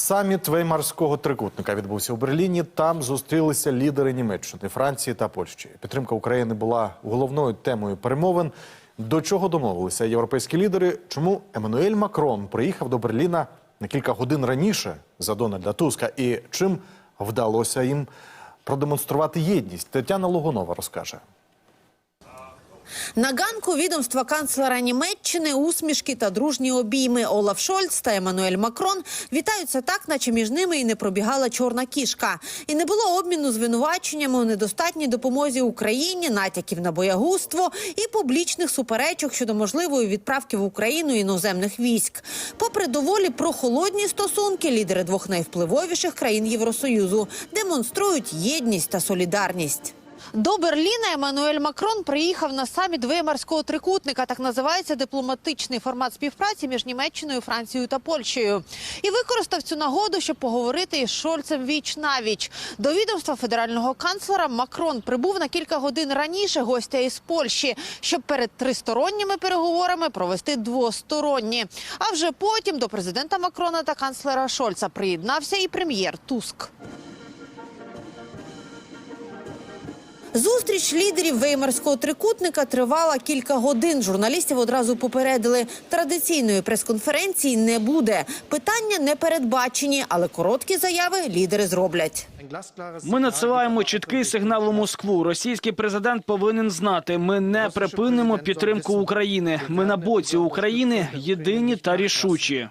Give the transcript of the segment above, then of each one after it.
Саміт Веймарського трикутника відбувся у Берліні. Там зустрілися лідери Німеччини, Франції та Польщі. Підтримка України була головною темою перемовин. До чого домовилися європейські лідери? Чому Еммануель Макрон приїхав до Берліна на кілька годин раніше за Дональда Туска? І чим вдалося їм продемонструвати єдність? Тетяна Логунова розкаже. На ганку відомства канцлера Німеччини усмішки та дружні обійми Олаф Шольц та Еммануель Макрон вітаються так, наче між ними і не пробігала чорна кішка. І не було обміну звинуваченнями у недостатній допомозі Україні, натяків на боягузтво і публічних суперечок щодо можливої відправки в Україну іноземних військ. Попри доволі прохолодні стосунки, лідери двох найвпливовіших країн Євросоюзу демонструють єдність та солідарність. До Берліна Еммануель Макрон приїхав на саміт Веймарського трикутника. Так називається дипломатичний формат співпраці між Німеччиною, Францією та Польщею. І використав цю нагоду, щоб поговорити із Шольцем віч на віч. До відомства федерального канцлера Макрон прибув на кілька годин раніше гостя із Польщі, щоб перед тристоронніми переговорами провести двосторонні. А вже потім до президента Макрона та канцлера Шольца приєднався і прем'єр Туск. Зустріч лідерів Веймарського трикутника тривала кілька годин. Журналістів одразу попередили. Традиційної прес-конференції не буде. Питання не передбачені, але короткі заяви лідери зроблять. Ми надсилаємо чіткий сигнал у Москву. Російський президент повинен знати. Ми не припинимо підтримку України. Ми на боці України єдині та рішучі.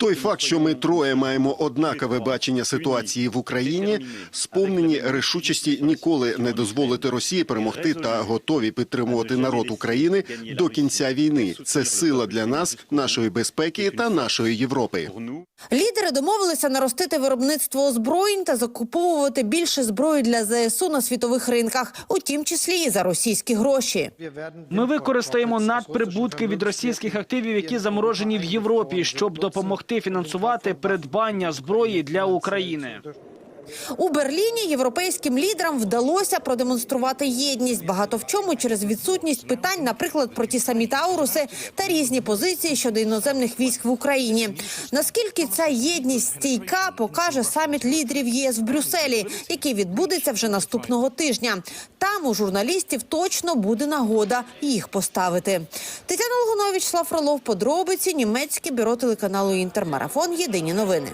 Той факт, що ми троє маємо однакове бачення ситуації в Україні, сповнені рішучості ніколи не дозволити Росії перемогти та готові підтримувати народ України до кінця війни. Це сила для нас, нашої безпеки та нашої Європи. Лідери домовилися наростити виробництво озброєнь та закуповувати більше зброї для ЗСУ на світових ринках, у тім числі і за російські гроші. Ми використаємо надприбутки від російських активів, які заморожені в Європі, щоб допомогти фінансувати придбання зброї для України. У Берліні європейським лідерам вдалося продемонструвати єдність багато в чому через відсутність питань, наприклад, про ті самі Тауруси та різні позиції щодо іноземних військ в Україні. Наскільки ця єдність стійка, покаже саміт лідерів ЄС в Брюсселі, який відбудеться вже наступного тижня. Там у журналістів точно буде нагода їх поставити. Тетяна Лугунович, Слав Фролов, подробиці, німецьке бюро телеканалу Інтермарафон. Єдині новини.